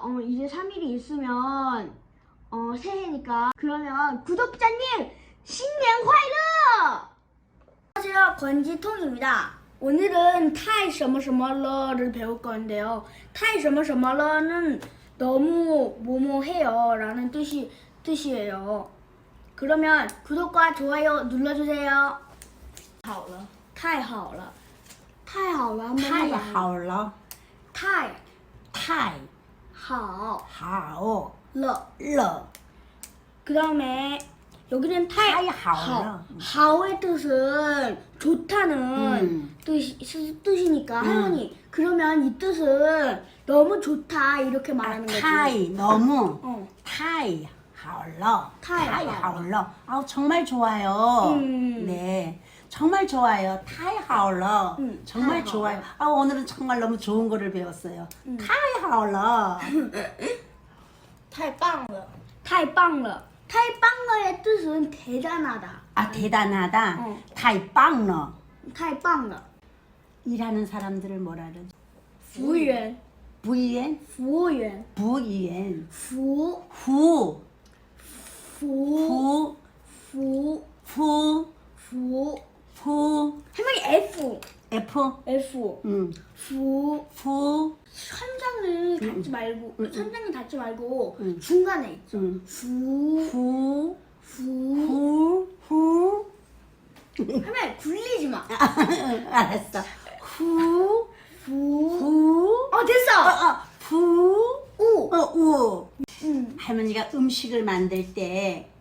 어, 이제 3일이 있으면 어, 새해니까 그러면 구독자님 신년 화이러! 안녕하세요 권지통입니다. 오늘은 타이 什么什么了를 배울 건데요. 타이 什么什么了는 너무 뭐뭐해요 라는 뜻이 뜻이에요. 그러면 구독과 좋아요 눌러주세요. 好了，太好了，太好了，太好了，太太 好好了。了， 그 다음에 여기는 타이 타이 하오라. 하오의 뜻은 좋다는 음. 뜻이, 뜻이니까 할머니 그러면 이 뜻은 너무 좋다 이렇게 말하는 거지 太 너무 어. 太好了，太太好好了，啊，정말좋아요 음. 네, 정말 좋아요. 太好了 음, 정말 太好了 좋아요. 아, 오늘은 정말 너무 좋은 거를 배웠어요. 음. 太好了太棒了，太棒了太棒了의 뜻은 대단하다 아, 대단하다. 어. 太棒了太棒了 일하는 사람들을 뭐라 그러지? 服务员 부위엔 服务员 부위엔 服 후, 服 후, F, F 음, 服 후, 천장을 닫지 말고 천장을 닫지 말고 음. 중간에 있죠. 음. 후, 후, 후. 후, 후. 하면 굴리지 마. 알았어. 후, 후. 후, 어 어, 됐어. 어, 후, 우. 어, 우. 음. 할머니가 음식을 만들 때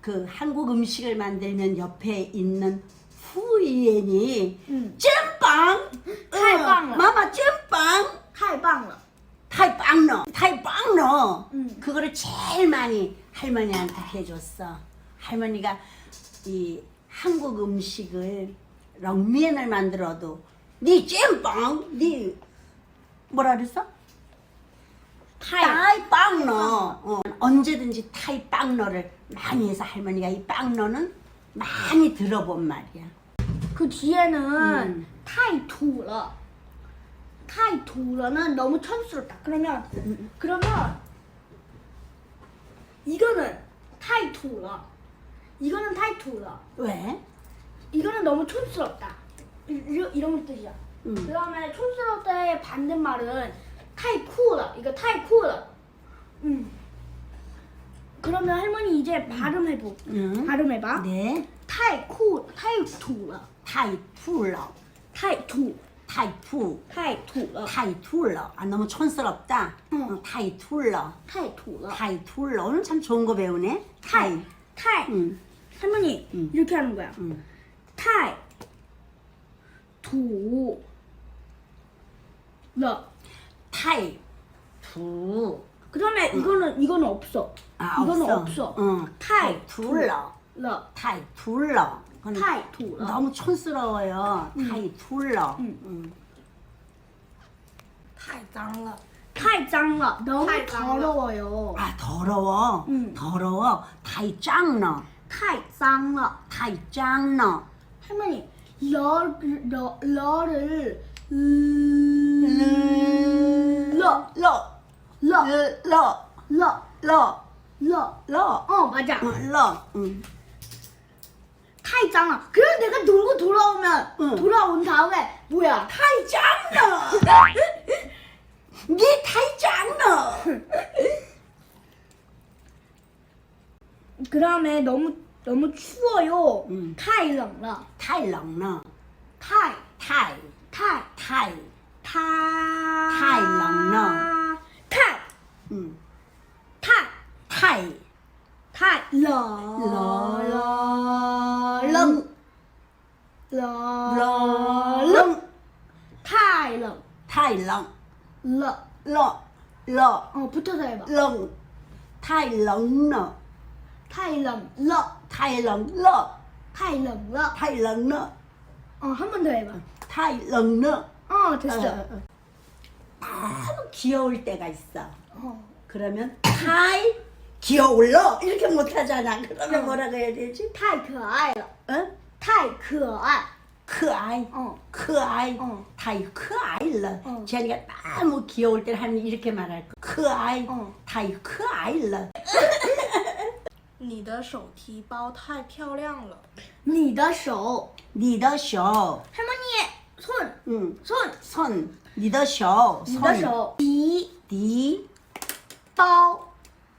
그 한국 음식을 만들면 옆에 있는 후이엔이 음. 찐 빵, 太棒了 마마 찐빵, 太棒了. 타이빵너, 타이빵너. 음. 그거를 제일 많이 할머니한테 해줬어. 할머니가 이 한국 음식을 렁면을 만들어도 네 찐빵, 네 뭐라 그랬어? 타이빵너. 어, 언제든지 타이빵너를 많이 해서 할머니가 이 빵너는 많이 들어본 말이야. 그 뒤에는 음. 타이 투러 타이 투러는 너무 천스럽다. 그러면 그러면 이거는 타이 투러 이거는 타이 투러 왜? 이거는 너무 촌스럽다. 이- 이- 이런 뜻이야. 음. 그 다음에 촌스럽다의 반대말은 타이쿠라. 이거 타이쿠라. 음. 그러면 할머니 이제 발음해보. 응. 발음해봐. 네. 타이쿠, 타이쿠라. 타이 투러. 타이 투, 타이투. 타이 투라. 타이툴러. 아 너무 촌스럽다. 응. 어, 타이 툴러. 타이 투라. 타이 툴러. 오늘 참 좋은 거 배우네. 타이. 타이. 응. 할머니 음. 이렇게 하는 거야. 응. 타이 투 러. 타이. 투. 그 다음에 이거는 이거는 없어. 아 이거는 없어. 없어. 응. 타이 타이 툴러. 러. 타이 툴러. 그건 타이 투라. 너무 촌스러워요. 타이툴러. 응. 응. 太脏了，太脏了. 너무 타이 짱러. 더러워요. 아 더러워. 응. 더러워. 타이짱너. 太脏了. 타이짱너. 할머니 러, 러, 러를 러, 러. 러, 러. 러, 러. 러. 러. 어 맞아. 응, 러. 응. 太脏了. 그래서 내가 놀고 돌아오면 응. 돌아온 다음에 뭐야? 타이짱너. 네 타이짱너. 그 다음에 너무 너무 추워요. 응. 太冷了. 타이렁너. 太 타이. 太 타이. 太太冷了。太 응. 太 타이. 하, 러, 러, 러, 럼, 러, 러, 럼, 타이, 럼, 타이, 럼, 러, 러, 러, 어, 붙여서 해봐. 럼, 타이, 럼, 러, 타이, 럼, 러, 타이, 럼, 러, 타이, 럼, 러, 타이, 럼, 러, 어, 한 번 더 해봐. 타이, 럼, 러. 어, 됐어. 어, 어, 어. 너무 귀여울 때가 있어. 어. 그러면 타이, 귀여울러 이렇게 못하잖아. 그러면 뭐라고 해야 되지? 太可爱了 어? 太可爱 크아이. 어 크아이. 어. 타이 크아이 了. 어. 제니가 너무 귀여울 때 하면 이렇게 말할 거. 可爱, 어. 太可爱了.你的手提包太漂亮了。你的手你的手, 할머니의 손 응, 손, 손, 你的手,你的手提你包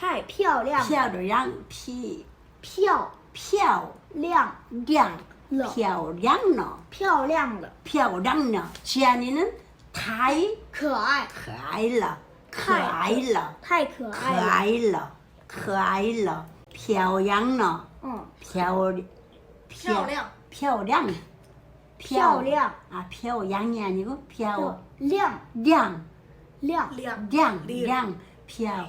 太漂亮了，漂亮，漂漂亮。亮，漂亮了，漂亮了，漂亮了，显你呢太可爱，可爱了，可爱了，太可爱了，可爱了，可爱了，漂亮了，嗯，漂漂亮，漂亮。漂亮。啊，漂亮眼睛，漂亮。亮。亮。亮亮亮。漂亮。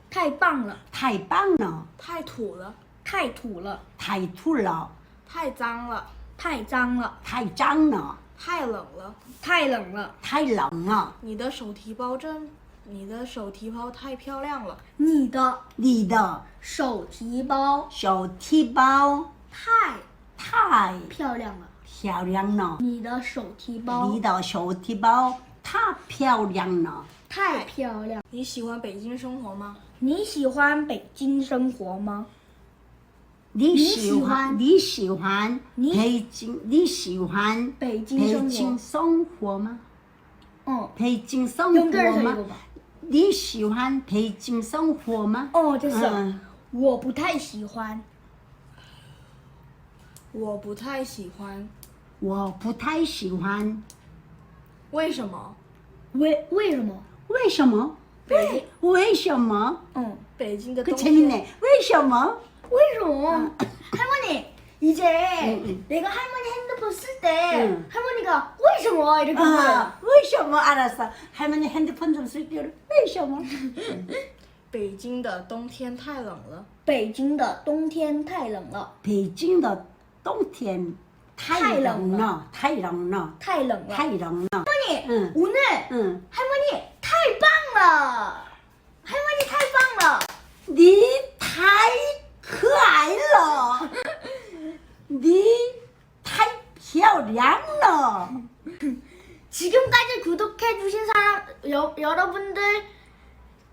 太棒了。太棒了。太土了，太土了。太土了。太脏了，太脏了。太脏了。太冷了。太冷了。太冷了。你的手提包真，你的手提包太漂亮了。你的你的手提包。手提包。太太漂亮了。漂亮了。你的手提包。你的手提包太漂亮了。太漂亮。你喜欢北京生活吗？你喜欢北京生活吗？你喜欢你喜欢北京你喜欢北京生活吗？哦，北京生活吗？你喜欢北京生活吗？哦，这是我不太喜欢，我不太喜欢，我不太喜欢。为什么？为为什么？为什么？北为什么嗯北京的 그 冬天 재밌네 为什么 왜 좀? 할머니 이제 응. 내가 할머니 핸드폰 쓸 때 응. 할머니가 왜什么 이렇게 물어요. 아, 为什么 알았어 할머니 핸드폰 좀 쓸게요 为什么北京的冬天太冷了。北京的冬天太冷了，北京的冬天太冷了太冷了太冷了。太冷了 할머니 응. 오늘 응. 할머니 太棒了， 할머니 太棒了。你太可爱了，你太漂亮了。 지금까지 구독해주신 사람 여, 여러분들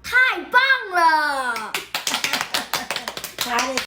太棒了。 잘했어.